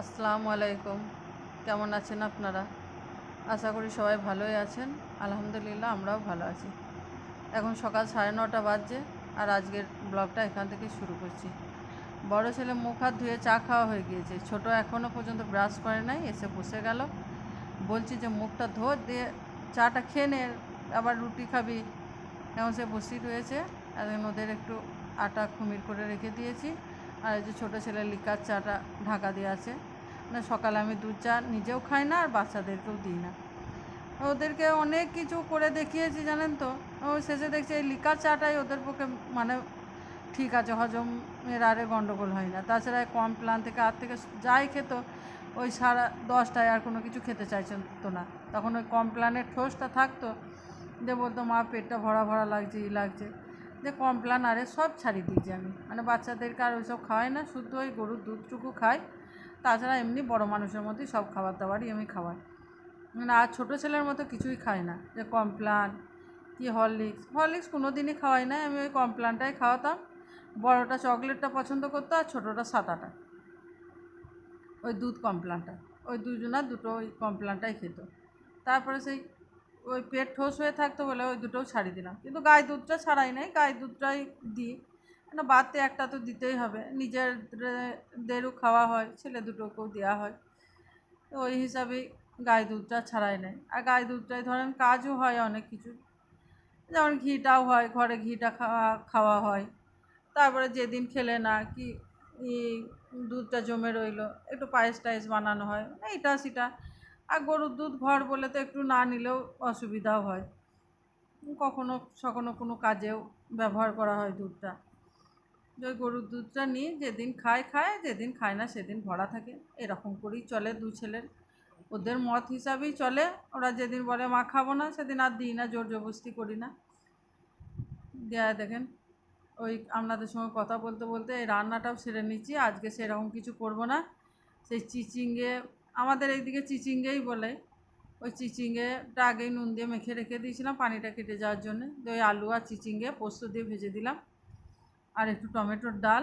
আসসালামু আলাইকুম। কেমন আছেন আপনারা? আশা করি সবাই ভালোই আছেন। আলহামদুলিল্লাহ, আমরাও ভালো আছি। এখন সকাল সাড়ে নটা বাজছে আর আজকের ব্লগটা এখান থেকে শুরু করছি। বড় ছেলে মুখ হাত ধুয়ে চা খাওয়া হয়ে গিয়েছে। ছোট এখনও পর্যন্ত ব্রাশ করে নাই, এসে বসে গেল। বলছি যে, মুখটা ধো দিয়ে চাটা খেয়ে নে, আবার রুটি খাবি। এখন সে বসেই রয়েছে এখন ওদের একটু আটা খুমির করে রেখে দিয়েছি। আর এই যে ছোটো ছেলে লিকার চাটা ঢাকা দিয়ে আছে। না, সকালে আমি দুধ চা নিজেও খাই না আর বাচ্চাদেরকেও দিই না। ওদেরকে অনেক কিছু করে দেখিয়েছি, জানেন তো? ও শেষে দেখছি এই লিকার চাটাই ওদের পক্ষে মানে ঠিক আছে হজমের আরে গন্ডগোল হয় না। তাছাড়া কমপ্লান থেকে আর থেকে যাই খেত, ওই সারা দশটায় আর কোনো কিছু খেতে চাইছেন তো না। তখন ওই কমপ্লানের ঠোসটা থাকতো যে বলতো, মা, পেটটা ভরা ভরা লাগছে, ই লাগছে। যে কমপ্লান আরে সব ছাড়িয়ে দিয়েছি আমি। মানে বাচ্চাদেরকে আর ওইসব খাওয়াই না শুধু ওই গরুর দুধটুকু খাই। তাছাড়া এমনি বড় মানুষের মতোই সব খাবার দাবারই আমি খাওয়াই। মানে আর ছোটো ছেলের মতো কিছুই খাই না, যে কমপ্লান, কি হরলিক্স। হরলিক্স কোনো দিনই খাওয়াই না আমি ওই কমপ্লানটাই খাওয়াতাম। বড়টা চকলেটটা পছন্দ করতো আর ছোটোটা সাদাটা। ওই দুধ কমপ্লানটা, ওই দুজনা দুটো ওই কমপ্লানটাই খেত। তারপরে সেই ওই পেট ঠোস হয়ে থাকতো বলে ওই দুটোও ছাড়ি দিলাম। কিন্তু গায়ে দুধটা ছাড়াই নাই, গায়ে দুধটাই দিই। না বাড়তে একটা তো দিতেই হবে। নিজেদেরও খাওয়া হয়, ছেলে দুটোকেও দেওয়া হয়। তো ওই হিসাবেই গায়ে দুধটা ছাড়াই নেয় আর গায়ে দুধটাই ধরেন কাজও হয় অনেক কিছু। যেমন ঘিটাও হয়, ঘরে ঘিটা খাওয়া খাওয়া হয়। তারপরে যেদিন খেলে না কি দুধটা জমে রইল, একটু পায়েস টায়েস বানানো হয় এইটা সেটা আর গরুর দুধ ঘর বলে তো একটু না নিলেও অসুবিধাও হয়। কখনো সখনো কোনো কাজেও ব্যবহার করা হয় দুধটা। ওই গরুর দুধটা নিয়ে যেদিন খায় খায়, যেদিন খায় না সেদিন ভরা থাকে। এরকম করেই চলে দু ছেলের। ওদের মত হিসাবেই চলে। ওরা যেদিন বলে, মা, খাব না, সেদিন আর দিই না, জোর জবস্তি করি না। দেয়া দেখেন, ওই আপনাদের সঙ্গে কথা বলতে বলতে এই রান্নাটাও সেরে নিচ্ছি। আজকে সেরকম কিছু করব না। সেই চিচিঙ্গে আমাদের এইদিকে চিচিঙ্গেই বলে। ওই চিচিঙ্গেটা আগেই নুন দিয়ে মেখে রেখে দিয়েছিলাম, পানিটা কেটে যাওয়ার জন্য। ওই আলু আর চিচিঙ্গে পোস্ত দিয়ে ভেজে দিলাম। আর একটু টমেটোর ডাল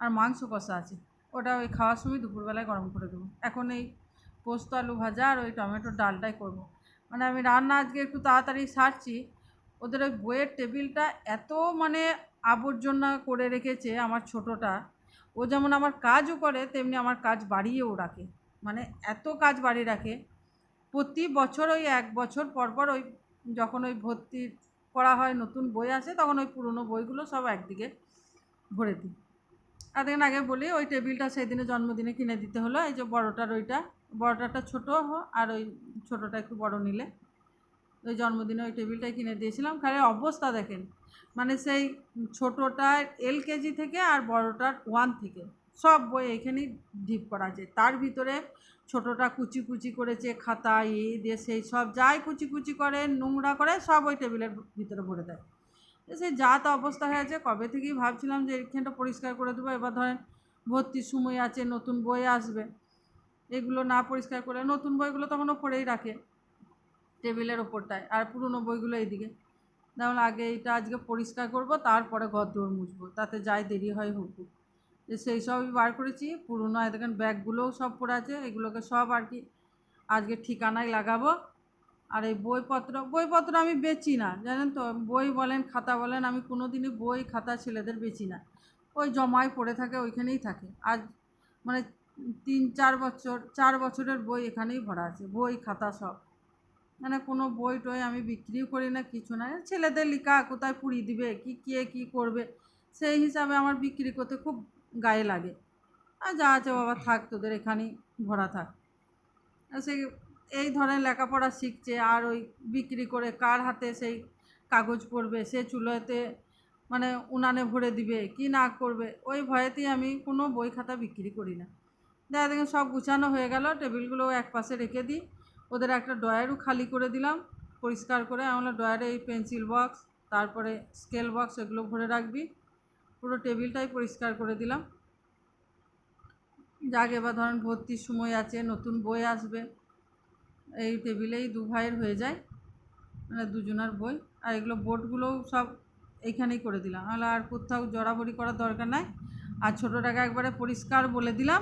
আর মাংস কষা আছে। ওটা ওই খাওয়ার সময় দুপুরবেলায় গরম করে দেবো। এখন এই পোস্ত আলু ভাজা আর ওই টমেটোর ডালটাই করব। মানে আমি রান্না আজকে একটু তাড়াতাড়ি সারছি। ওদের ওই বইয়ের টেবিলটা এত মানে আবর্জনা করে রেখেছে আমার ছোটোটা। ও যেমন আমার কাজও করে, তেমনি আমার কাজ বাড়িয়েও রাখে। মানে এত কাজ বাড়িয়ে রাখে। প্রতি বছর ওই এক বছর পর পর ওই যখন ওই ভর্তি করা হয়, নতুন বই আসে, তখন ওই পুরনো বইগুলো সব একদিকে ভরে দিই। দেখেন আগে বলি, ওই টেবিলটা সেই দিনে জন্মদিনে কিনে দিতে হলো। এই যে বড়টার ওইটা বড়টাটা ছোটো আর ওই ছোটোটা একটু বড় নিলে। ওই জন্মদিনে ওই টেবিলটাই কিনে দিয়েছিলাম। খালি অবস্থা দেখেন মানে সেই ছোটোটার এল কেজি থেকে আর বড়টার ওয়ান থেকে। সব বই এখানেই ডিপ করা আছে। তার ভিতরে ছোটোটা কুচি কুচি করেছে খাতা ই দিয়ে সেই সব যাই কুচি কুচি করে, নোংরা করে সব ওই টেবিলের ভিতরে ভরে দেয়। সেই যা তা অবস্থা হয়ে আছে, কবে থেকেই ভাবছিলাম যে এখানটা পরিষ্কার করে দেবো। এবার ধরেন ভর্তির সময় আছে, নতুন বই আসবে। এগুলো না পরিষ্কার করে, নতুন বইগুলো তখনও পড়েই রাখে টেবিলের ওপরটায়। আর পুরনো বইগুলো এইদিকে। যেমন আগে এটা আজকে পরিষ্কার করব, তারপরে ঘর দৌড় মুছবো, তাতে যাই দেরি হয় হোক যে সেই সবই বার করেছি, পুরনো দেখেন ব্যাগগুলোও সব পড়ে আছে, এগুলোকে সব আর কি আজকে ঠিকানায় লাগাবো। আর এই বইপত্র বইপত্র আমি বেচি না, জানেন তো? বই বলেন, খাতা বলেন, আমি কোনো দিনই বই, খাতা ছেলেদের বেচি না। ওই জমায় পড়ে থাকে, ওইখানেই থাকে। আজ মানে তিন, চার বছর, চার বছরের বই এখানেই ভরা আছে, বই, খাতা সব। মানে কোনো বই টই আমি বিক্রিও করি না, কিছু না। ছেলেদের লিখা কোথায় পুড়িয়ে দিবে, কি, কে কী করবে? সেই হিসাবে আমার বিক্রি করতে খুব গায়ে লাগে। আর যা আছে বাবা, থাক, তোদের এখানেই ভরা থাক। সেই, এই ধরনের লেখাপড়া শিখছে, আর ওই বিক্রি করে কার হাতে সেই কাগজ পড়বে, সে চুলোতে মানে উনানে ভরে দিবে, কি না করবে, ওই ভয়েতেই আমি কোনো বই খাতা বিক্রি করি না। দেখা দেখেন সব গুছানো হয়ে গেল, টেবিলগুলো এক পাশে রেখে দিই। ওদের একটা ড্রয়ারও খালি করে দিলাম, পরিষ্কার করে। আমরা ড্রয়ারে এই পেন্সিল বক্স, তারপরে স্কেল বক্স, এগুলো ভরে রাখবি। পুরো টেবিলটাই পরিষ্কার করে দিলাম। যাক, এবার ধরেন ভর্তির সময় আছে, নতুন বই আসবে। এই টেবিলেই দু ভাইয়ের হয়ে যায় মানে দুজনার বই। আর এগুলো বোর্ডগুলোও সব এইখানেই করে দিলাম। নাহলে আর কোথাও জড়াবড়ি করার দরকার নাই। আর ছোটোটাকে একবারে পরিষ্কার বলে দিলাম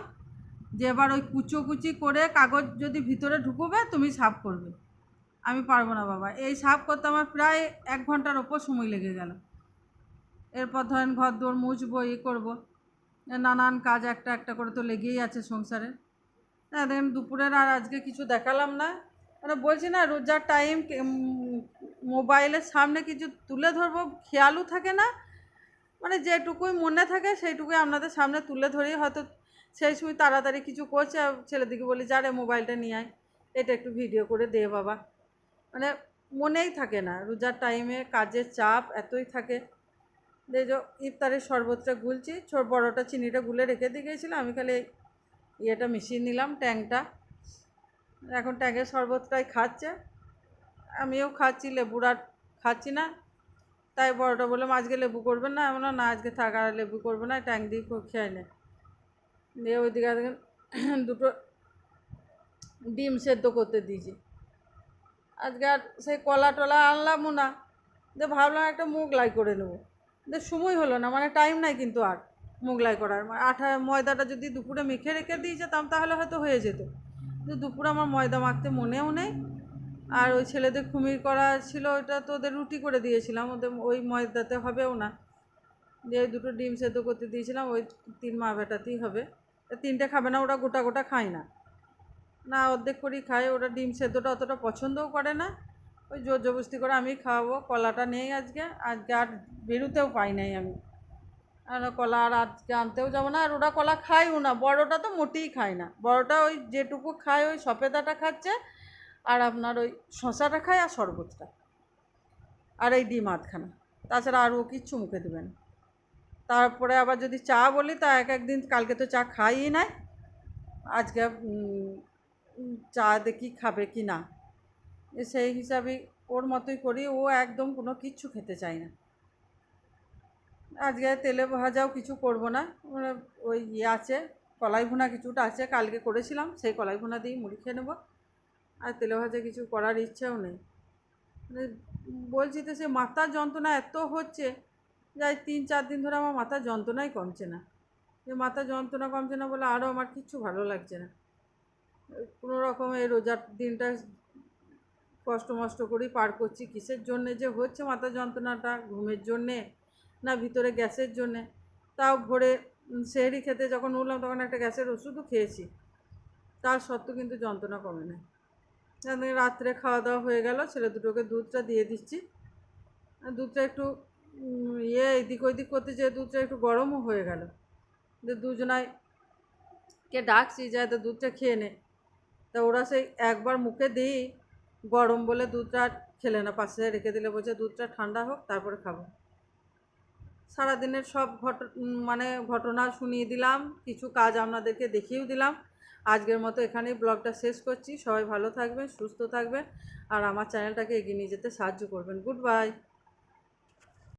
যে, এবার ওই কুচো কুচি করে কাগজ যদি ভিতরে ঢুকবে, তুমি সাফ করবে। আমি পারব না, বাবা। এই সাফ করতে আমার প্রায় এক ঘণ্টার ওপর সময় লেগে গেল। এরপর ধরেন ঘর দৌড় মুছবো, ই করব, নানান কাজ একটা একটা করে তো লেগেই আছে সংসারে। হ্যাঁ দেখেন দুপুরের আর আজকে কিছু দেখালাম না। মানে বলছি না, রোজার টাইম মোবাইলের সামনে কিছু তুলে ধরবো, খেয়ালও থাকে না। মানে যেটুকুই মনে থাকে সেইটুকুই আপনাদের সামনে তুলে ধরি হয়তো সেই সময় তাড়াতাড়ি কিছু করছে ছেলেদিকে বলি, যা রে মোবাইলটা নিয়ে আয়, এটা একটু ভিডিও করে দে বাবা। মানে মনেই থাকে না, রোজার টাইমে কাজের চাপ এতই থাকে। যে ইফতারের শরবতটা গুলছি, ছোট বড়টা চিনিটা গুলে রেখে দিয়ে গিয়েছিলাম। আমি খালি ইয়েটা মিশিয়ে নিলাম, ট্যাংটা। এখন ট্যাঙ্কের শরবতটাই খাচ্ছে। আমিও খাচ্ছি, লেবুর আর খাচ্ছি না। তাই বড়টা বললাম, আজকে লেবু করবেন না। এমন না, আজকে থাক, আর লেবু করব না ট্যাঙ্ক দিয়ে খেয়ে নে। দিয়ে ওইদিকে দেখেন, দুটো ডিম সেদ্ধ করতে দিয়েছি। আজকে আর সেই কলা টলা আনলামও না। যে ভাবলাম একটা মোগলাই করে নেব। সময় হলো না মানে টাইম নাই কিন্তু আর মোগলাই করার। মানে আঠা, ময়দাটা যদি দুপুরে মেখে রেখে দিয়ে যেতাম, তাহলে হয়তো হয়ে যেত। কিন্তু দুপুরে আমার ময়দা মাখতে মনেও নেই। আর ওই ছেলেদের খুমির করা ছিল, ওইটা তো ওদের রুটি করে দিয়েছিলাম, ওদের ওই ময়দাতে হবেও না। ওই দুটো ডিম সেদ্ধ করতে দিয়েছিলাম, ওই তিন মা বেটাতেই হবে। তিনটে খাবে না, ওরা গোটা গোটা খায় না। না অর্ধেক করেই খায়, ওরা ডিম সেদ্ধটা অতটা পছন্দও করে না। ওই জোর জবস্তি করে আমি খাওয়াবো, কলাটা নেই আজকে আজকে আর বেরোতেও পাই নাই আমি। আর কলা আর আজকে আনতেও যাব না, আর ওরা কলা খায়ও না, বড়টা তো মোটেই খায় না। বড়টা ওই যেটুকু খায় ওই সফেদাটা খাচ্ছে, আর আপনার ওই শশাটা খায় আর শরবতটা। আর এই ডিম আধখানা। তাছাড়া আর ও কিচ্ছু মুখে দেবে না। তারপরে আবার যদি চা বলি, তা এক একদিন কালকে তো চা খাইই নাই। আজকে চা দেখি খাবে কি না। সেই হিসাবে ওর মতোই করি, ও একদম কোনো কিচ্ছু খেতে চায় না। আজকে তেলে ভাজাও কিছু করব না মানে ওই ইয়ে আছে, কলাই ভুনা কিছুটা আছে, কালকে করেছিলাম, সেই কলাই ভুনা দিয়েই মুড়ি খেয়ে নেব। আর তেলে ভাজা কিছু করার ইচ্ছেও নেই। মানে বলছি তো সে মাথার যন্ত্রণা এত হচ্ছে, যাই তিন চার দিন ধরে আমার মাথার যন্ত্রণাই কমছে না। যে মাথার যন্ত্রণা কমছে না বলে আরও আমার কিচ্ছু ভালো লাগছে না। কোনো রকম এই রোজার দিনটা কষ্ট মষ্ট করেই পার করছি। কিসের জন্যে যে হচ্ছে মাথা যন্ত্রণাটা? ঘুমের জন্যে? না ভিতরে গ্যাসের জন্যে? তাও ভোরে সেহরি খেতে যখন উঠলাম তখন একটা গ্যাসের ওষুধও খেয়েছি। তার সত্ত্বেও কিন্তু যন্ত্রণা কমে না রাত্রে খাওয়া দাওয়া হয়ে গেল, ছেলে দুটোকে দুধটা দিয়ে দিচ্ছি। দুধটা একটু ইয়ে এদিক ওইদিক করতে যেয়ে দুধটা একটু গরমও হয়ে গেল। যে দুজনায় কে ডাকছি তো দুধটা খেয়ে নে। তা ওরা সেই একবার মুখে দিই গরম বলে দুধটা খেলে না। পাশে রেখে দিলে বলছে, দুধটা ঠান্ডা হোক, তারপরে খাব। সারাদিনের সব ঘট মানে ঘটনা শুনিয়ে দিলাম, কিছু কাজ আপনাদেরকে দেখিয়েও দিলাম। আজকের মতো এখানেই ব্লগটা শেষ করছি। সবাই ভালো থাকবেন, সুস্থ থাকবেন, আর আমার চ্যানেলটাকে এগিয়ে নিয়ে যেতে সাহায্য করবেন। Good bye.